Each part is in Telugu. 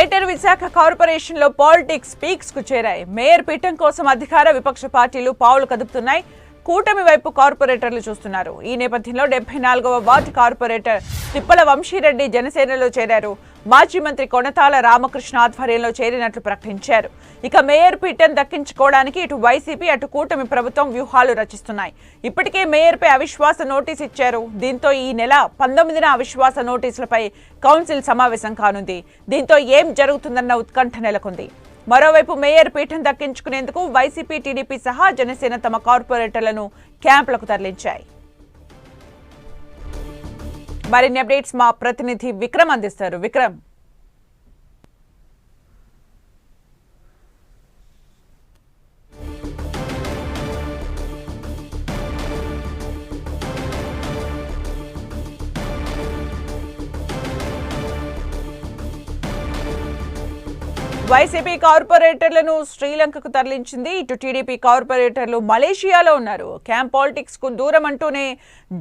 గ్రేటర్ విశాఖ కార్పొరేషన్లో పాలిటిక్స్ పీక్స్కు చేరాయి. మేయర్ పీఠం కోసం అధికార విపక్ష పార్టీలు పావులు కదుపుతున్నాయి. కూటమి వైపు కార్పొరేటర్లు చూస్తున్నారు. ఈ నేపథ్యంలో డెబ్బై నాలుగవ వార్డు కార్పొరేటర్ తిప్పల వంశీరెడ్డి జనసేనలో చేరారు. మాజీ మంత్రి కొనతాల రామకృష్ణ ఆధ్వర్యంలో చేరినట్లు ప్రకటించారు. ఇక మేయర్ పీఠం దక్కించుకోవడానికి ఇటు వైసీపీ అటు కూటమి ప్రభుత్వం వ్యూహాలు రచిస్తున్నాయి. ఇప్పటికే మేయర్పై అవిశ్వాస నోటీస్ ఇచ్చారు. దీంతో ఈ నెల పంతొమ్మిదిన అవిశ్వాస నోటీసులపై కౌన్సిల్ సమావేశం కానుంది. దీంతో ఏం జరుగుతుందన్న ఉత్కంఠ నెలకొంది. మరోవైపు మేయర్ పీఠం దక్కించుకునేందుకు వైసీపీ టీడీపీ సహా జనసేన తమ కార్పొరేటర్లను క్యాంపులకు తరలించాయి. మరిన్ని అప్డేట్స్ మా ప్రతినిధి విక్రమ్ అందిస్తారు. విక్రమ్. వైసీపీ కార్పొరేటర్లను శ్రీలంకకు తరలించింది. ఇటు టీడీపీ కార్పొరేటర్లు మలేషియాలో ఉన్నారు. క్యాంప్ పాలిటిక్స్కు దూరం అంటూనే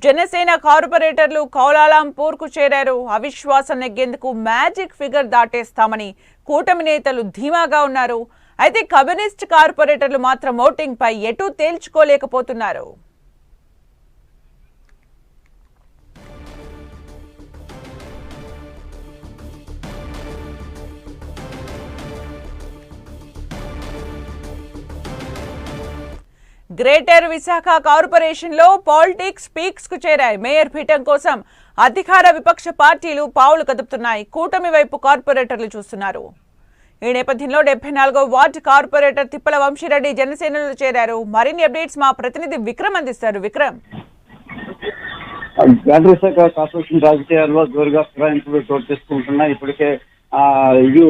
జనసేన కార్పొరేటర్లు కౌలాలంపూర్కు చేరారు. అవిశ్వాసం నెగ్గేందుకు మ్యాజిక్ ఫిగర్ దాటేస్తామని కూటమి నేతలు ధీమాగా ఉన్నారు. అయితే కమ్యూనిస్ట్ కార్పొరేటర్లు మాత్రం ఓటింగ్ పై ఎటూ తేల్చుకోలేకపోతున్నారు. గ్రేటర్ విశాఖ కార్పొరేషన్లో పాలిటిక్స్ పీక్స్కు చేరాయి మేయర్ పీఠం కోసం. అధికార విపక్ష పార్టీలు పావులు కదుపుతున్నాయి. కూటమి వైపు కార్పొరేటర్లు చూస్తున్నారు. ఈ నేపథ్యంలో డెబ్బై నాలుగో వార్డు కార్పొరేటర్ తిప్పల వంశీరెడ్డి జనసేనలో చేరారు. మరిన్ని అప్డేట్స్ మా ప్రతినిధి విక్రమ్ అందిస్తారు. విక్రమ్. గ్రేటర్ విశాఖ కార్పొరేషన్ రాజకీయాల్లో జోరుగా ఫిరాయింపులు చోటు చేసుకుంటున్నాయి. ఇప్పటికే ఇది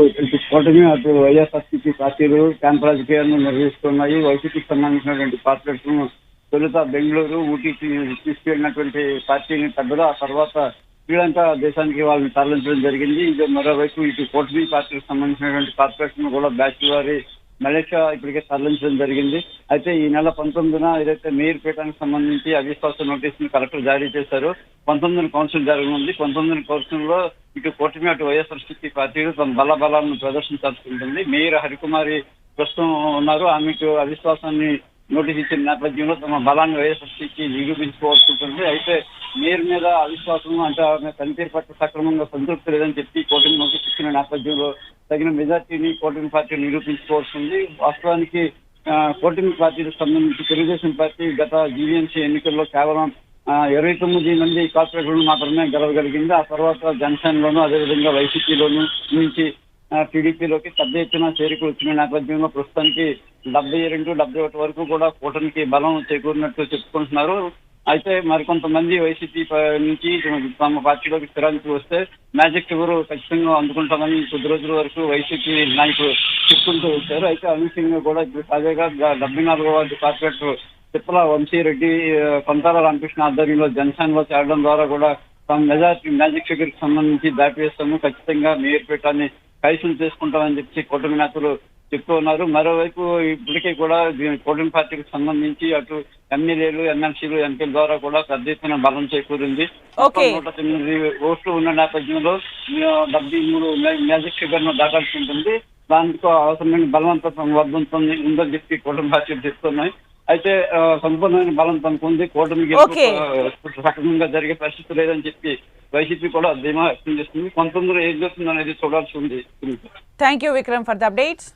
కూటమి అటు వైఎస్ఆర్సీపీ పార్టీలు క్యాంప్ రాజకీయాలను నిర్వహిస్తున్నాయి. వైసీపీకి సంబంధించినటువంటి పార్టీలను తొలుత బెంగళూరు ఊటీకి తీసుకెళ్ళినటువంటి పార్టీని తగ్గదు ఆ తర్వాత శ్రీలంక దేశానికి వాళ్ళని తరలించడం జరిగింది. ఇది మరోవైపు ఇటు కూటమి పార్టీకి సంబంధించినటువంటి కార్పొరేషన్ కూడా బ్యాచ్ వారి మలేషియా ఇప్పటికే తరలించడం జరిగింది. అయితే ఈ నెల పంతొమ్మిదిన ఏదైతే మేయర్ పీఠానికి సంబంధించి అవిశ్వాస నోటీస్ని కలెక్టర్ జారీ చేశారు పంతొమ్మిదిన కౌన్సిల్ జరగనుంది. పంతొమ్మిదిన కౌన్సిల్లో ఇటు కూటమి అటు వైఎస్ఆర్సీపీ పార్టీలు తమ బల బలాలను ప్రదర్శించాల్సి ఉంటుంది. మేయర్ హరికుమారి ప్రస్తుతం ఉన్నారు. ఆమెకు అవిశ్వాసాన్ని నోటీస్ ఇచ్చిన నేపథ్యంలో తమ బలాన్ని వైఎస్ఆర్సీకి నిరూపించుకోవాల్సి అయితే మీరు మీద అవిశ్వాసం అంటే ఆమె పనితీరు పట్ల సక్రమంగా సంతృప్తి లేదని చెప్పి కూటమి నోటీస్ ఇచ్చిన నేపథ్యంలో తగిన మెజార్టీని కోటింగ్ పార్టీ నిరూపించుకోవాల్సి ఉంది వాస్తవానికి కోటింగ్ పార్టీకి సంబంధించి తెలుగుదేశం పార్టీ గత జీవీఎంసీ ఎన్నికల్లో కేవలం ఇరవై తొమ్మిది మంది కార్పొరేటర్లు మాత్రమే గెలవగలిగింది. ఆ తర్వాత జనసేనలోను అదేవిధంగా వైసీపీలోను నుంచి టీడీపీలోకి పెద్ద ఎత్తున చేరికలు వచ్చిన నేపథ్యంలో ప్రస్తుతానికి డెబ్బై రెండు డెబ్బై ఒకటి వరకు కూడా కూటమికి బలం చేకూరినట్టు చెప్పుకుంటున్నారు. అయితే మరికొంతమంది వైసీపీ నుంచి తమ పార్టీలోకి స్థిరానికి వస్తే మ్యాజిక్ ఎవరు ఖచ్చితంగా అందుకుంటామని కొద్ది రోజుల వరకు వైసీపీ నాయకులు చెప్పుకుంటూ వచ్చారు. అయితే అనూహ్యంగా కూడా తాజాగా డెబ్బై నాలుగో వార్డు కార్పొరేటర్ తిప్పల వంశీరెడ్డి కొంతాల రామకృష్ణ ఆధ్వర్యంలో జనసేనలో చేరడం ద్వారా కూడా తమ మెజార్టీ మ్యాజిక్ ఫిగర్కి సంబంధించి దాటివేస్తాము. ఖచ్చితంగా మేయర్ పీఠాన్ని కైసం చేసుకుంటామని చెప్పి కూటమి నేతలు చెప్తూ ఉన్నారు. మరోవైపు ఇప్పటికే కూడా కూటమి పార్టీకి సంబంధించి అటు ఎమ్మెల్యేలు ఎమ్మెల్సీలు ఎంపీల ద్వారా కూడా పెద్ద ఎత్తున బలం చేకూరింది. నూట తొమ్మిది ఓట్లు ఉన్న నేపథ్యంలో డెబ్బై మూడు మ్యా- మ్యాజిక్ ఫిగర్ను దాటాల్సి ఉంటుంది. దానికి అవసరమైన బలవంతం వర్ధంతం ఉందని చెప్పి కూటమి పార్టీలు చెప్తున్నాయి. అయితే సంపూర్ణమైన బలం తనకు ఉంది కూటమి గెలుపు, ఓకే. ఆ, సక్రమంగా జరిగే పరిస్థితి లేదని చెప్పి Thank you, Vikram, for the updates.